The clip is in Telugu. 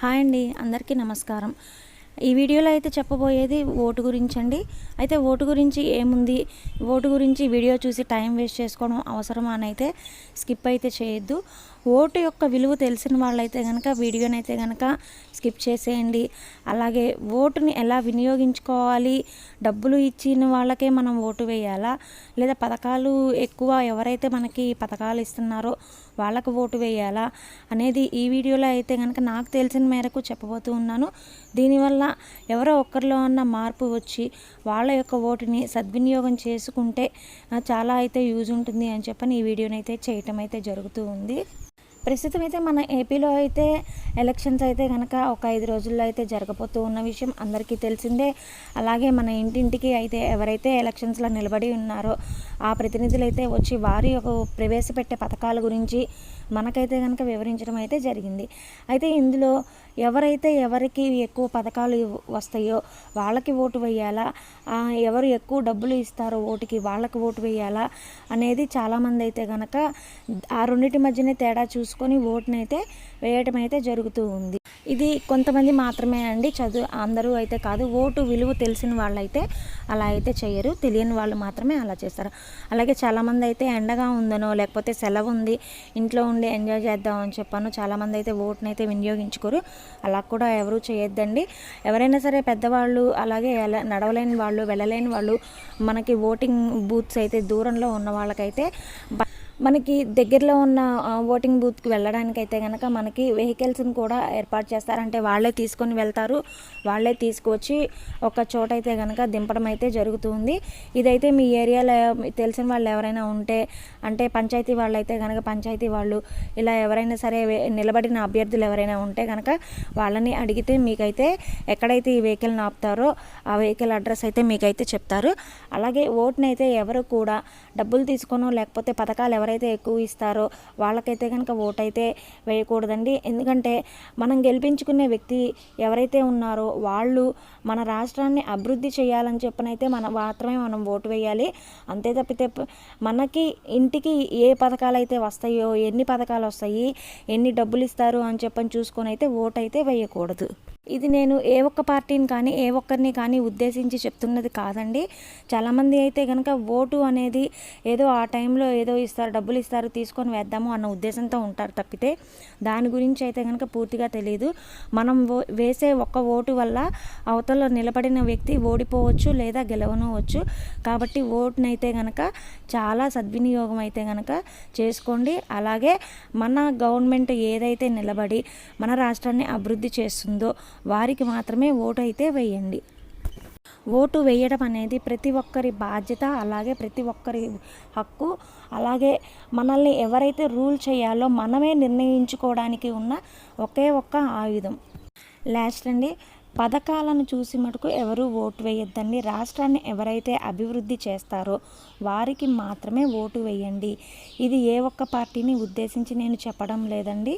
హాయ్ అండి అందరికీ నమస్కారం. ఈ వీడియోలో అయితే చెప్పబోయేది ఓటు గురించి అండి అయితే ఓటు గురించి ఏముంది? ఓటు గురించి వీడియో చూసి టైం వేస్ట్ చేసుకోవడం అవసరమా అని అయితే స్కిప్ అయితే చేయొద్దు. ఓటు యొక్క విలువ తెలిసిన వాళ్ళైతే కనుక వీడియోని అయితే కనుక స్కిప్ చేసేయండి. అలాగే ఓటుని ఎలా వినియోగించుకోవాలి? డబ్బులు ఇచ్చిన వాళ్ళకే మనం ఓటు వేయాలా? లేదా పథకాలు ఎక్కువ ఎవరైతే మనకి పథకాలు ఇస్తున్నారో వాళ్ళకు ఓటు వేయాలా? అనేది ఈ వీడియోలో అయితే కనుక నాకు తెలిసిన మేరకు చెప్పబోతూ ఉన్నాను. దీనివల్ల ఎవరో ఒక్కరిలో ఉన్న మార్పు వచ్చి వాళ్ళ యొక్క ఓటుని సద్వినియోగం చేసుకుంటే చాలా అయితే యూజ్ ఉంటుంది అని చెప్పని ఈ వీడియోని అయితే చేయటం అయితే జరుగుతూ ఉంది. ప్రస్తుతం అయితే మన ఏపీలో అయితే ఎలక్షన్స్ అయితే కనుక ఒక ఐదు రోజుల్లో అయితే జరగబోతూ ఉన్న విషయం అందరికీ తెలిసిందే. అలాగే మన ఇంటింటికి అయితే ఎవరైతే ఎలక్షన్స్లో నిలబడి ఉన్నారో ఆ ప్రతినిధులు అయితే వచ్చి వారి యొక్క ప్రవేశపెట్టే పథకాల గురించి మనకైతే కనుక వివరించడం అయితే జరిగింది. అయితే ఇందులో ఎవరైతే ఎవరికి ఎక్కువ పథకాలు వస్తాయో వాళ్ళకి ఓటు వేయాలా? ఎవరు ఎక్కువ డబ్బులు ఇస్తారో ఓటుకి వాళ్ళకి ఓటు వేయాలా? అనేది చాలామంది అయితే కనుక ఆ రెండింటి మధ్యనే తేడా చేసుకొని ఓటుని అయితే వేయటం అయితే జరుగుతూ ఉంది. ఇది కొంతమంది మాత్రమే అండి చదువు అందరూ అయితే కాదు ఓటు విలువ తెలిసిన వాళ్ళైతే అలా అయితే చేయరు తెలియని వాళ్ళు మాత్రమే అలా చేస్తారు. అలాగే చాలామంది అయితే ఎండగా ఉందనో లేకపోతే సెలవు ఉంది ఇంట్లో ఉండి ఎంజాయ్ చేద్దాం అని చెప్పాను చాలామంది అయితే ఓటుని అయితే వినియోగించుకోరు. అలా కూడా ఎవరు చేయొద్దండి. ఎవరైనా సరే పెద్దవాళ్ళు అలాగే నడవలేని వాళ్ళు వెళ్ళలేని వాళ్ళు మనకి ఓటింగ్ బూత్స్ అయితే దూరంలో ఉన్న వాళ్ళకైతే మనకి దగ్గరలో ఉన్న ఓటింగ్ బూత్కి వెళ్ళడానికి అయితే కనుక మనకి వెహికల్స్ని కూడా ఏర్పాటు చేస్తారంటే వాళ్ళే తీసుకొని వెళ్తారు. వాళ్ళే తీసుకొచ్చి ఒక చోట అయితే కనుక దింపడం అయితే జరుగుతుంది. ఇదైతే మీ ఏరియాలో మీ తెలిసిన వాళ్ళు ఎవరైనా ఉంటే అంటే పంచాయతీ వాళ్ళు అయితే కనుక పంచాయతీ వాళ్ళు ఇలా ఎవరైనా సరే నిలబడిన అభ్యర్థులు ఎవరైనా ఉంటే కనుక వాళ్ళని అడిగితే మీకైతే ఎక్కడైతే ఈ వెహికల్ని ఆపుతారో ఆ వెహికల్ అడ్రస్ అయితే మీకైతే చెప్తారు. అలాగే ఓట్ని అయితే ఎవరు కూడా డబ్బులు తీసుకోనో లేకపోతే పథకాలు ఎవరు ఎవరైతే ఎక్కువ ఇస్తారో వాళ్ళకైతే కనుక ఓటు అయితే వేయకూడదండి. ఎందుకంటే మనం గెలిపించుకునే వ్యక్తి ఎవరైతే ఉన్నారో వాళ్ళు మన రాష్ట్రాన్ని అభివృద్ధి చేయాలని చెప్పనైతే మనం మాత్రమే మనం ఓటు వేయాలి. అంతే తప్పితే మనకి ఇంటికి ఏ పథకాలు అయితే వస్తాయో ఎన్ని పథకాలు వస్తాయి ఎన్ని డబ్బులు ఇస్తారు అని చెప్పని చూసుకొని అయితే ఓటు అయితే వేయకూడదు. ఇది నేను ఏ ఒక్క పార్టీని కానీ ఏ ఒక్కరిని కానీ ఉద్దేశించి చెప్తున్నది కాదండి. చాలామంది అయితే కనుక ఓటు అనేది ఏదో ఆ టైంలో ఏదో ఇస్తారు డబ్బులు ఇస్తారు తీసుకొని వేద్దాము అన్న ఉద్దేశంతో ఉంటారు తప్పితే దాని గురించి అయితే కనుక పూర్తిగా తెలియదు మనం వేసే ఒక్క ఓటు వల్ల అవతల నిలబడిన వ్యక్తి ఓడిపోవచ్చు లేదా గెలవనవచ్చు. కాబట్టి ఓటునైతే అయితే కనుక చాలా సద్వినియోగం అయితే కనుక చేసుకోండి. అలాగే మన గవర్నమెంట్ ఏదైతే నిలబడి మన రాష్ట్రాన్ని అభివృద్ధి చేస్తుందో వారికి మాత్రమే ఓటు అయితే వేయండి. ఓటు వేయడం అనేది ప్రతి ఒక్కరి బాధ్యత అలాగే ప్రతి ఒక్కరి హక్కు అలాగే మనల్ని ఎవరైతే రూల్ చేయాలో మనమే నిర్ణయించుకోవడానికి ఉన్న ఒకే ఒక్క ఆయుధం. లాస్ట్ అండి పథకాలను చూసి మటుకు ఎవరు ఓటు వేయొద్దండి. రాష్ట్రాన్ని ఎవరైతే అభివృద్ధి చేస్తారో వారికి మాత్రమే ఓటు వేయండి. ఇది ఏ ఒక్క పార్టీని ఉద్దేశించి నేను చెప్పడం లేదండి.